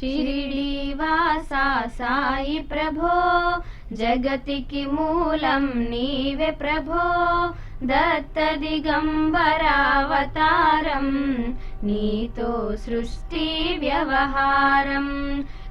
शिरिलीवासा साई प्रभो जगति किमूलं नीवे प्रभो दत्तदिगम्बरावतारम् नीतो सृष्टिव्यवहारम्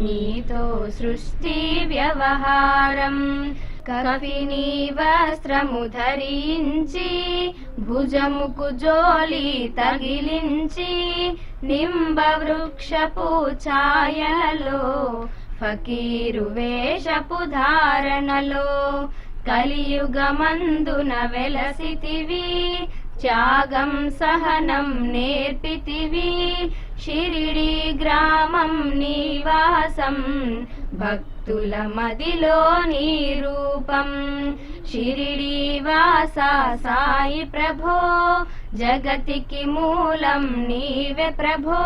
నీతో సృష్టి వ్యవహారం. కవిని వస్త్రము ధరించి భుజముకు జోలి తగిలించి నింబ వృక్షపు ఛాయలలో ఫకీరు వేషపు ధారణలో కలియుగమందున వెలసితివి త్యాగం సహనం నేర్పితివి షిరిడి గ్రామం నివాసం. భక్తుల మదిలో నీ రూపం షిరిడి వాసా సాయి ప్రభో జగతికి మూలం నీవే ప్రభో.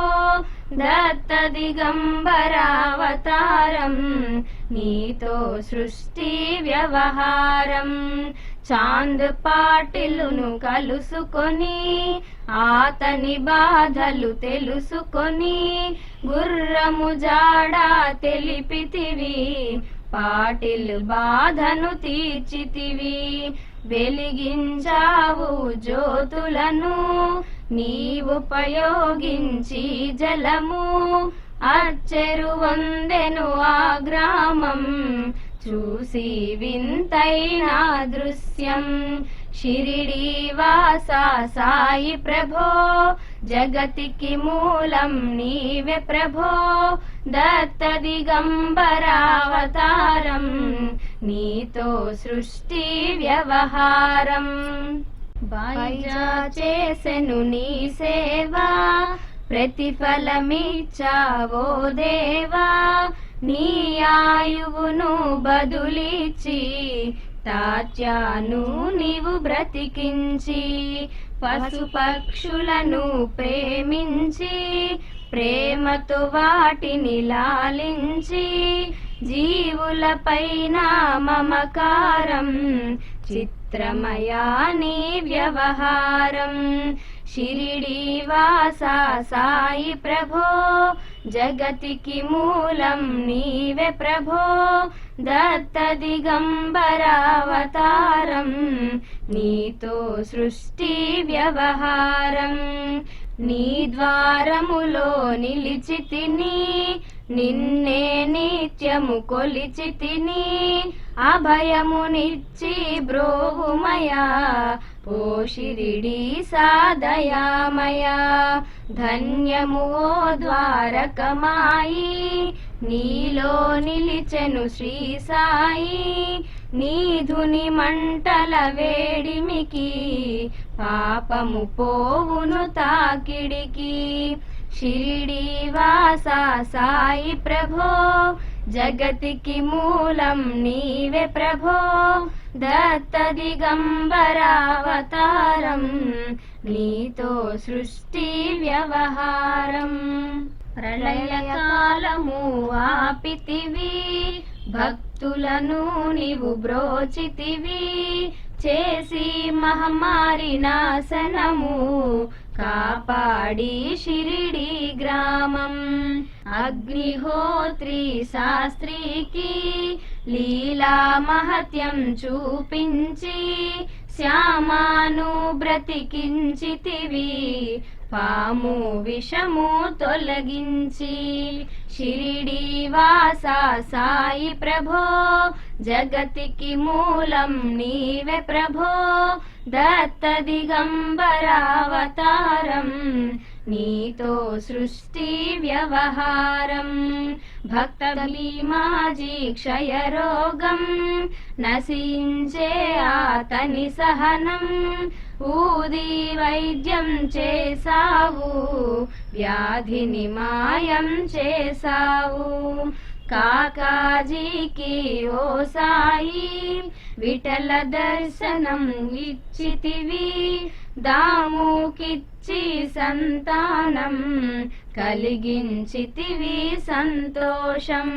దత్త దిగంబరావతారం నీతో సృష్టి వ్యవహారం. చాంద్ పాటిలును కలుసుకొని ఆతని బాధలు తెలుసుకొని గుర్రము జాడా తెలిపితివి పాటిల్ బాధను తీర్చితివి. వెలిగించావు జ్యోతులను నీవుపయోగించి జలము అచ్చెరు వందెను ఆ గ్రామం చూసి వింతైన దృశ్యం. షిరిడి వాసా సాయి ప్రభో జగతికి మూలం నీవే ప్రభో. దత్త దిగంబరావతారం నీతో సృష్టి వ్యవహారం. బాయిజా చేసెను నీ సేవా ప్రతిఫలమిచ్చావో దేవా. నీ ఆయువును బదులిచ్చి తాత్యాను నీవు బ్రతికించి పశుపక్షులను ప్రేమించి ప్రేమతో వాటిని లాలించి జీవులపైన మమకారం చిత్రమయా నీ వ్యవహారం. షిరిడి వాసా సాయి ప్రభో జగతికి మూలం నీవే ప్రభో. దత్త దిగంబరావతారం నీతో సృష్టి వ్యవహారం. నీ ద్వారములో నిలిచి తిని నిన్నే నిత్యము కొలిచి తిని అభయమునిచ్చి బ్రోవుమయా పోషిరిడి సాదయామయా. ధన్యము ఓ ద్వారకమాయి నీలో నిలిచెను శ్రీ సాయి. నీధుని మంటల వేడిమికి పాపము పోవును తాకిడికి. షిరిడి వాసా సాయి ప్రభో జగతికి మూలం నీవే ప్రభో. దత్త దిగంబరావతారం నీతో సృష్టి వ్యవహారం. ప్రళయకాలము ఆపితివి భక్తులను నీవు బ్రోచితివి. చేసి మహమ్మారి నాశనము కాపాడి షిరిడి గ్రామం. అగ్నిహోత్రి శాస్త్రికి లీలా మహత్యం చూపించి శ్యామాను బ్రతికించితివి. పాము విషము తొలగించి షిరిడి వాస సాయి ప్రభో జగతికి మూలం నీవే ప్రభో దత్త దిగంబరావతారం నీతో సృష్టి వ్యవహారం. భక్త భీమాజీ క్షయరోగం నశించే అతని సహనం. ఊది వైద్యం చేసావు వ్యాధిని మాయం చేసావు కాకాజీకి ఓ సాయి విఠల దర్శనం ఇచ్చితివి. దాముకిచ్చి సంతానం కలిగించితివి సంతోషం.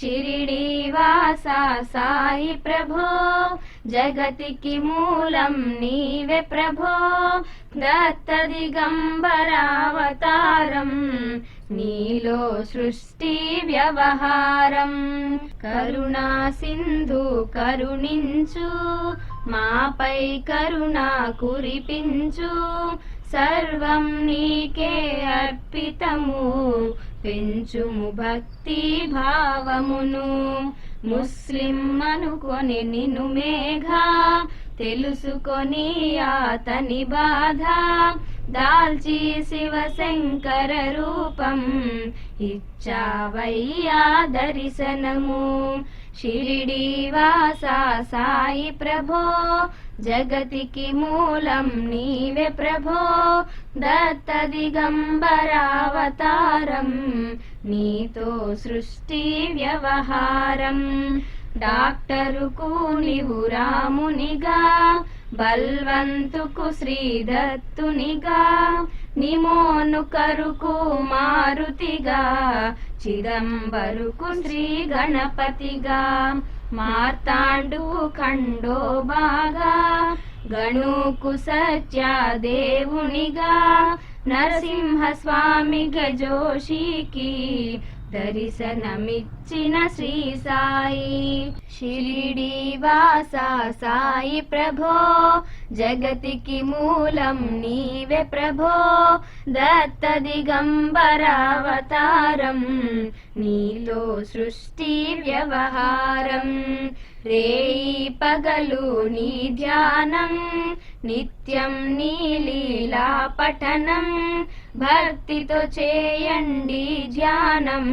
షిరిడి వాస సాయి ప్రభో జగతికి మూలం నీవే ప్రభో. దత్త దిగంబరావతారం నీలో సృష్టి వ్యవహారం. కరుణా సింధు కరుణించు మాపై కరుణ కురిపించు. సర్వం నీకే అర్పితము. పెంచుము భక్తి భావమును. ముస్లిం అనుకొని నిన్ను మేఘా. తెలుసుకొని అతని బాధ. దాల్చి శివశంకర రూపం. ఇచ్చావయ్యా దర్శనము. షిరిడీవాసా సాయి ప్రభో జగతికి మూలం నీవే ప్రభో. దత్త దిగంబరావతారం నీతో సృష్టి వ్యవహారం. డాక్టరుకు నీవు రామునిగా బల్వంతుకు శ్రీదత్తునిగా. నిమోను కరుకు మారుతిగా చిదంబరుకు శ్రీ గణపతిగా మార్తాండు ఖండో బాగా గణుకు సత్యాదేవునిగా నరసింహ స్వామి గజోషికి దర్శనమిచ్చిన శ్రీ సాయి. షిరిడి సాయి ప్రభో జగతికి మూలం నీవే ప్రభో. దత్త దిగంబరావతారం నీలో సృష్టి వ్యవహారం. రేయి పగలు నీ ధ్యానం నిత్యం నీ లీలా పఠనం. భక్తితో చేయండి ధ్యానం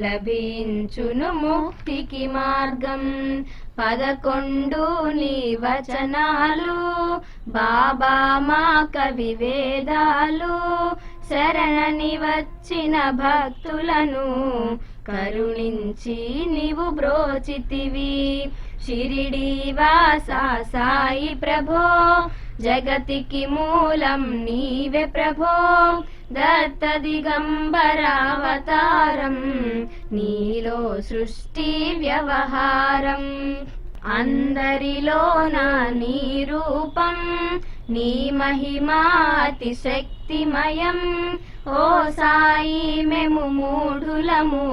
లభించును ముక్తికి మార్గం. పదకొండు నీ వచనాలు బాబా మా కవి వేదాలు. శరణని వచ్చిన భక్తులను కరుణించి నీవు బ్రోచితివి. షిరిడి వాసా సాయి ప్రభో జగతికి మూలం నీవే ప్రభో. దత్త దిగంబరావతారం నీలో సృష్టి వ్యవహారం. అందరిలోన నీ రూపం నీ మహిమాతి శక్తిమయం ఓ సాయి మేము మూఢులము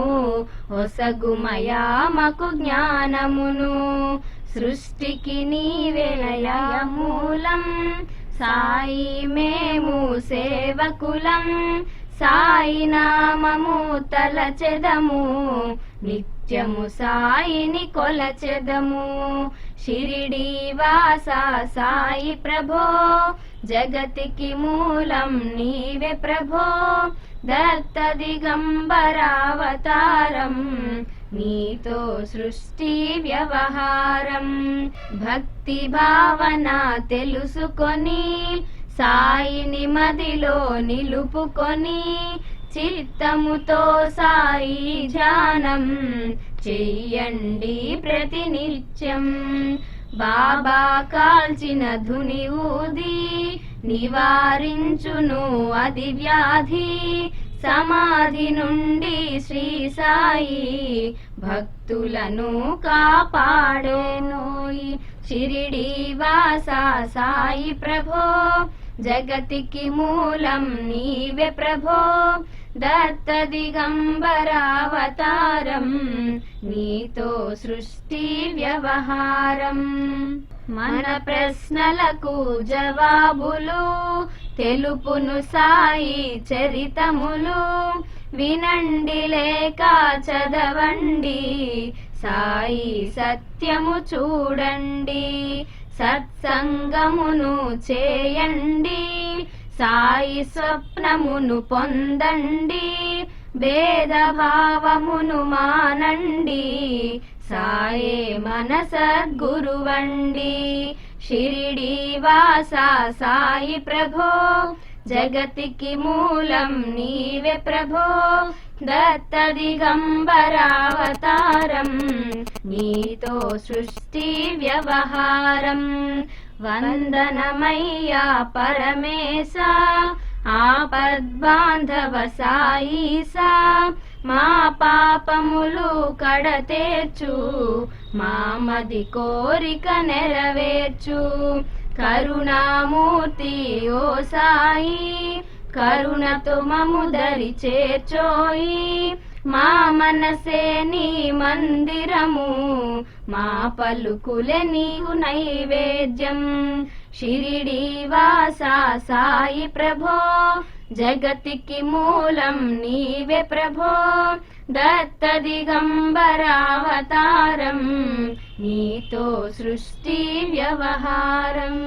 ఒసగుమయామకు జ్ఞానమును. సృష్టికి నీవేనయా మూలం సాయి మేము సేవకులం. సాయి నామము తలచెదము. నిత్యము సాయిని కొలచెదము. షిరిడి వాస సాయి ప్రభో. జగతికి మూలం నీవే ప్రభో. దత్త దిగంబరావతారం నీతో సృష్టి వ్యవహారం. భక్తి భావన తెలుసుకొని సాయిని మదిలో నిలుపుకొని చిత్తముతో సాయి ధ్యానం చెయ్యండి ప్రతినిత్యం. బాబా కాల్చిన ధుని ఊది నివారించును అది వ్యాధి సమాధి నుండి శ్రీ సాయి భక్తులను కాపాడేనోయి షిరిడి వాస సాయి ప్రభో జగతికి మూలం నీవే ప్రభో. దత్త దిగంబరావతారం నీతో సృష్టి వ్యవహారం. మన ప్రశ్నలకు జవాబులు తెలుపును సాయి చరితములు. వినండి లేక చదవండి. సాయి సత్యము చూడండి. సత్సంగమును చేయండి. సాయి స్వప్నమును పొందండి. భేదభావమును మానండి. సాయే మన సద్గురువండి शिरिडी वासायि प्रभो जगति किमूलम् नीवे प्रभो दत्तदिगम्बरावतारम् नीतो सृष्टिव्यवहारम् वन्दनमय्या परमेशा आपद्बान्धव सायी सा మా పాపములు కడతేర్చు మామది కోరిక నెరవేర్చు. కరుణామూర్తి ఓ సాయి కరుణతో మము దరి చేర్చోయి. మా మనసే నీ మందిరము మా పలుకులే నీవు నైవేద్యం. షిరిడి వాసా సాయి ప్రభో జగతికి మూలం నీవే ప్రభో. దత్త దిగంబరావతారం నీతో సృష్టి వ్యవహారం.